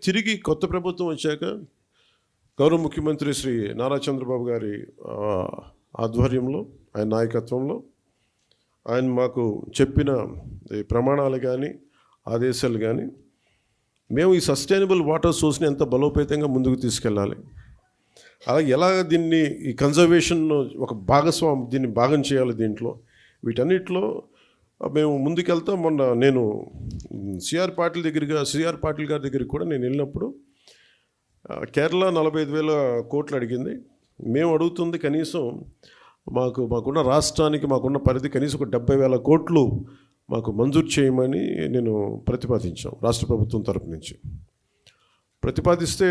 తిరిగి కొత్త ప్రభుత్వం వచ్చాక గౌరవ ముఖ్యమంత్రి శ్రీ నారా చంద్రబాబు గారి ఆధ్వర్యంలో ఆయన నాయకత్వంలో ఆయన మాకు చెప్పిన ప్రమాణాలు కానీ ఆదేశాలు కానీ మేము ఈ సస్టైనబుల్ వాటర్ సోర్స్ని ఎంత బలోపేతంగా ముందుకు తీసుకెళ్ళాలి. అలాగే ఎలా దీన్ని ఈ కన్జర్వేషన్ ఒక భాగస్వామి దీన్ని భాగం చేయాలి దీంట్లో? వీటన్నిటిలో మేము ముందుకెళ్తా. మొన్న నేను సిఆర్ పాటిల్ దగ్గరగా సిఆర్ పాటిల్ గారి దగ్గరికి కూడా నేను వెళ్ళినప్పుడు కేరళ నలభై ఐదు వేల కోట్లు అడిగింది. మేము అడుగుతుంది కనీసం మాకు మాకున్న రాష్ట్రానికి మాకున్న పరిధి కనీసం ఒక డెబ్బై వేల కోట్లు మాకు మంజూరు చేయమని నేను ప్రతిపాదించాం రాష్ట్ర ప్రభుత్వం తరపు నుంచి. ప్రతిపాదిస్తే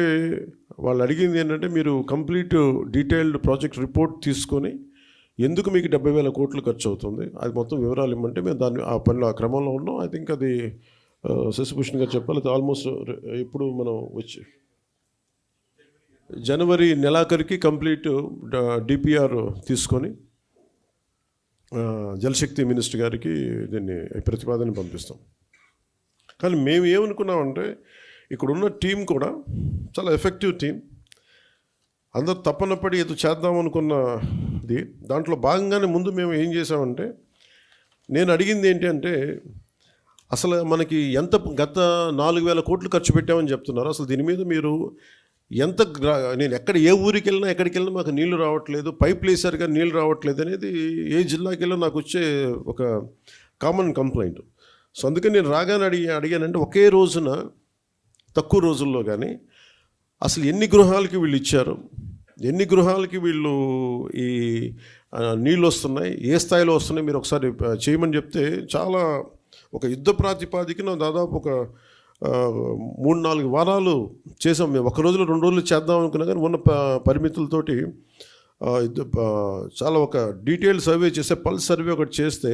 వాళ్ళు అడిగింది ఏంటంటే మీరు కంప్లీట్ డీటెయిల్డ్ ప్రాజెక్ట్ రిపోర్ట్ తీసుకొని ఎందుకు మీకు డెబ్బై వేల కోట్లు ఖర్చు అవుతుంది అది మొత్తం వివరాలు ఇవ్వమంటే మేము దాన్ని ఆ పనిలో ఆ క్రమంలో ఉన్నాం. ఐ థింక్ అది శశిభూషణ్ గారు చెప్పాలి. ఆల్మోస్ట్ ఇప్పుడు మనం వచ్చి జనవరి నెలాఖరికి కంప్లీట్ డిపిఆర్ తీసుకొని జలశక్తి మినిస్టర్ గారికి దీన్ని ప్రతిపాదన పంపిస్తాం. కానీ మేము ఏమనుకున్నామంటే ఇక్కడున్న టీం కూడా చాలా ఎఫెక్టివ్ టీం అందరు తప్పనపడి ఏదో చేద్దాం ఉంది దాంట్లో భాగంగానే ముందు మేము ఏం చేసామంటే నేను అడిగింది ఏంటి అంటే అసలు మనకి ఎంత గత నాలుగు వేల కోట్లు ఖర్చు పెట్టామని చెప్తున్నారు. అసలు దీని మీద మీరు ఎంత నేను ఎక్కడ ఏ ఊరికి వెళ్ళినా ఎక్కడికి వెళ్ళినా మాకు నీళ్ళు రావట్లేదు పైప్ వేసారు కానీ నీళ్ళు రావట్లేదు అనేది ఏ జిల్లాకి వెళ్ళినా నాకు వచ్చే ఒక కామన్ కంప్లైంట్ సో అందుకని నేను రాగానే అడిగి అడిగానంటే ఒకే రోజున తక్కువ రోజుల్లో కానీ అసలు ఎన్ని గృహాలకి వీళ్ళు ఇచ్చారు? ఎన్ని గృహాలకి వీళ్ళు ఈ నీళ్ళు వస్తున్నాయి ఏ స్థాయిలో వస్తున్నాయి మీరు ఒకసారి చేయమని చెప్తే చాలా ఒక యుద్ధ ప్రాతిపాదికన దాదాపు ఒక మూడు నాలుగు వారాలు చేసాం మేము. ఒక రోజులో రెండు రోజులు చేద్దాం అనుకున్నా కానీ ఉన్న ప- పరిమితులతోటి చాలా ఒక డీటెయిల్ సర్వే చేస్తే పల్స్ సర్వే ఒకటి చేస్తే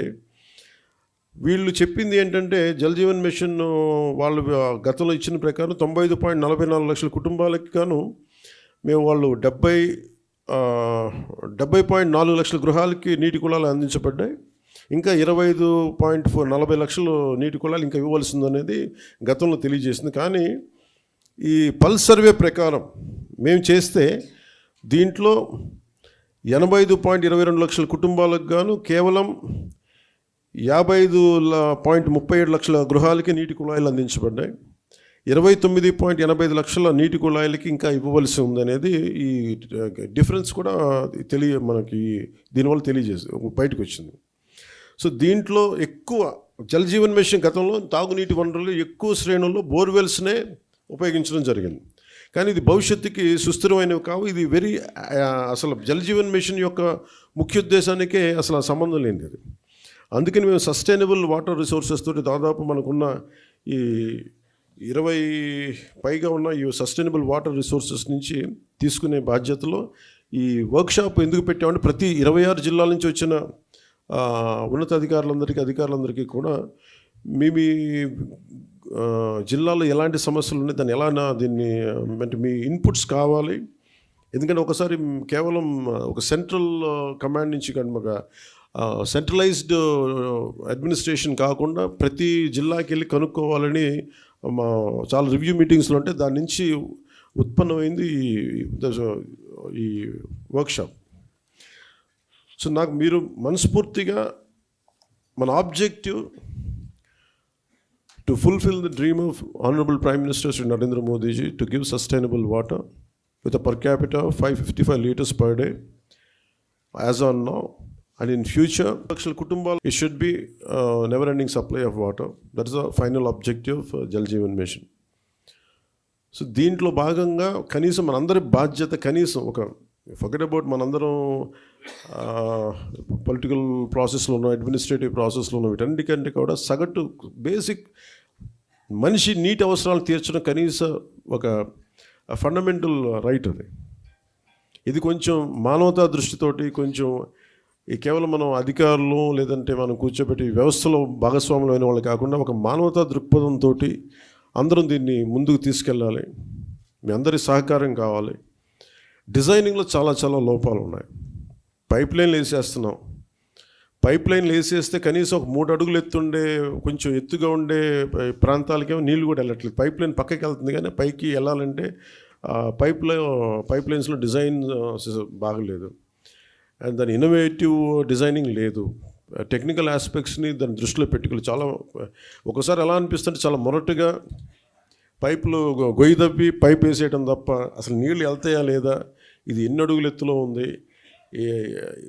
వీళ్ళు చెప్పింది ఏంటంటే జలజీవన్ మిషన్ వాళ్ళు గతంలో ఇచ్చిన ప్రకారం తొంభై ఐదు పాయింట్ నలభై నాలుగు లక్షల కుటుంబాలకి గాను మేము వాళ్ళు డెబ్బై డెబ్బై పాయింట్ నాలుగు లక్షల గృహాలకి నీటి కుళాలు అందించబడ్డాయి. ఇంకా ఇరవై ఐదు పాయింట్ ఫోర్ నలభై లక్షలు నీటి కుళాలు ఇంకా ఇవ్వాల్సిందనేది అనేది గతంలో తెలియజేసింది. కానీ ఈ పల్స్ సర్వే ప్రకారం మేము చేస్తే దీంట్లో ఎనభై ఐదు పాయింట్ ఇరవై రెండు లక్షల కుటుంబాలకు గాను కేవలం యాభై ఐదు పాయింట్ ముప్పై ఏడు లక్షల గృహాలకి నీటి కుళాయిలు అందించబడ్డాయి. ఇరవై తొమ్మిది పాయింట్ ఎనభై ఐదు లక్షల నీటి కుళాయిలకి ఇంకా ఇవ్వవలసి ఉందనేది ఈ డిఫరెన్స్ కూడా తెలియ మనకి దీనివల్ల తెలియజేసి బయటకు వచ్చింది సో దీంట్లో ఎక్కువ జలజీవన్ మిషన్ గతంలో తాగునీటి వనరులు ఎక్కువ శ్రేణుల్లో బోర్వెల్స్నే ఉపయోగించడం జరిగింది. కానీ ఇది భవిష్యత్తుకి సుస్థిరమైనవి కావు ఇది వెరీ అసలు జలజీవన్ మిషన్ యొక్క ముఖ్య ఉద్దేశానికే అసలు ఆ సంబంధం లేనిది అది. అందుకని మేము సస్టైనబుల్ వాటర్ రిసోర్సెస్ తోటి దాదాపు మనకున్న ఈ ఇరవై పైగా ఉన్న ఈ సస్టైనబుల్ వాటర్ రిసోర్సెస్ నుంచి తీసుకునే బాధ్యతలో ఈ వర్క్షాప్ ఎందుకు పెట్టామంటే ప్రతి ఇరవై ఆరు జిల్లాల నుంచి వచ్చిన ఉన్నతాధికారులందరికీ అధికారులందరికీ కూడా మీ మీ జిల్లాలో ఎలాంటి సమస్యలు ఉన్నాయి దాన్ని ఎలా నా- దీన్ని అంటే మీ ఇన్పుట్స్ కావాలి. ఎందుకంటే ఒకసారి కేవలం ఒక సెంట్రల్ కమాండ్ నుంచి కానీ ఒక సెంట్రలైజ్డ్ అడ్మినిస్ట్రేషన్ కాకుండా ప్రతి జిల్లాకి వెళ్ళి కనుక్కోవాలని చాలా రివ్యూ మీటింగ్స్లో ఉంటే దాని నుంచి ఉత్పన్నమైంది ఈ- ఈ వర్క్షాప్ సో నాకు మీరు మనస్ఫూర్తిగా మన objective to fulfil the dream of honourable prime minister Shri Narendra Modiji to give sustainable water with a per capita five fifty five litres per day as on now. And in future లక్షల కుటుంబాలు it should be never ending supply of water that is the final objective of Jal Jeevan mission so దీంట్లో భాగంగా కనీసం మనందరి బాధ్యత కనీసం ఒక forget about మనందరం పొలిటికల్ ప్రాసెస్లో ఉన్న అడ్మినిస్ట్రేటివ్ ప్రాసెస్లో ఉన్న వీటన్నిటికంటే కూడా సగటు బేసిక్ మనిషి నీటి అవసరాలు తీర్చడం కనీస ఒక ఫండమెంటల్ రైట్ అది. ఇది కొంచెం మానవతా దృష్టితోటి కొంచెం ఈ కేవలం మనం అధికారులు లేదంటే మనం కూర్చోబెట్టి వ్యవస్థలో భాగస్వాములు అయిన వాళ్ళు కాకుండా ఒక మానవతా దృక్పథంతో అందరం దీన్ని ముందుకు తీసుకెళ్ళాలి. మీ అందరి సహకారం కావాలి. డిజైనింగ్లో చాలా చాలా లోపాలు ఉన్నాయి. పైప్ లైన్లు వేసేస్తున్నాం. పైప్ లైన్లు వేసేస్తే కనీసం ఒక మూడు అడుగులు ఎత్తుండే కొంచెం ఎత్తుగా ఉండే ప్రాంతాలకేమో నీళ్ళు కూడా వెళ్ళట్లేదు. పైప్ లైన్ పక్కకి వెళ్తుంది కానీ పైకి వెళ్ళాలంటే పైప్ లైన్ పైప్ లైన్స్లో డిజైన్ బాగలేదు. అండ్ దాని ఇన్నోవేటివ్ డిజైనింగ్ లేదు. టెక్నికల్ ఆస్పెక్ట్స్ని దాని దృష్టిలో పెట్టుకుని చాలా ఒకసారి ఎలా అనిపిస్తుంటే చాలా మొరటుగా పైపులు గొ- గొయ్యి తప్పి పైప్ వేసేయడం తప్ప అసలు నీళ్ళు వెళ్తాయా లేదా? ఇది ఎన్ని అడుగులు ఎత్తులో ఉంది?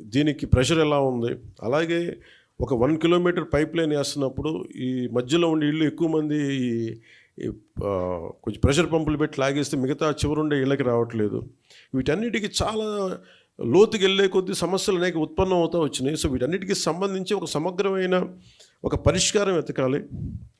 దీనికి ప్రెషర్ ఎలా ఉంది? అలాగే ఒక వన్ కిలోమీటర్ పైప్ లైన్ వేస్తున్నప్పుడు ఈ మధ్యలో ఉండే ఇళ్ళు ఎక్కువ మంది ఈ కొంచెం ప్రెషర్ పంపులు పెట్టి లాగేస్తే మిగతా చివరుండే ఇళ్ళకి రావట్లేదు. వీటన్నిటికీ చాలా లోతుకి వెళ్ళే కొద్ది సమస్యలు అనేక ఉత్పన్నం అవుతూ వచ్చినాయి. సో వీటన్నిటికీ సంబంధించి ఒక సమగ్రమైన ఒక పరిష్కారం వెతకాలి.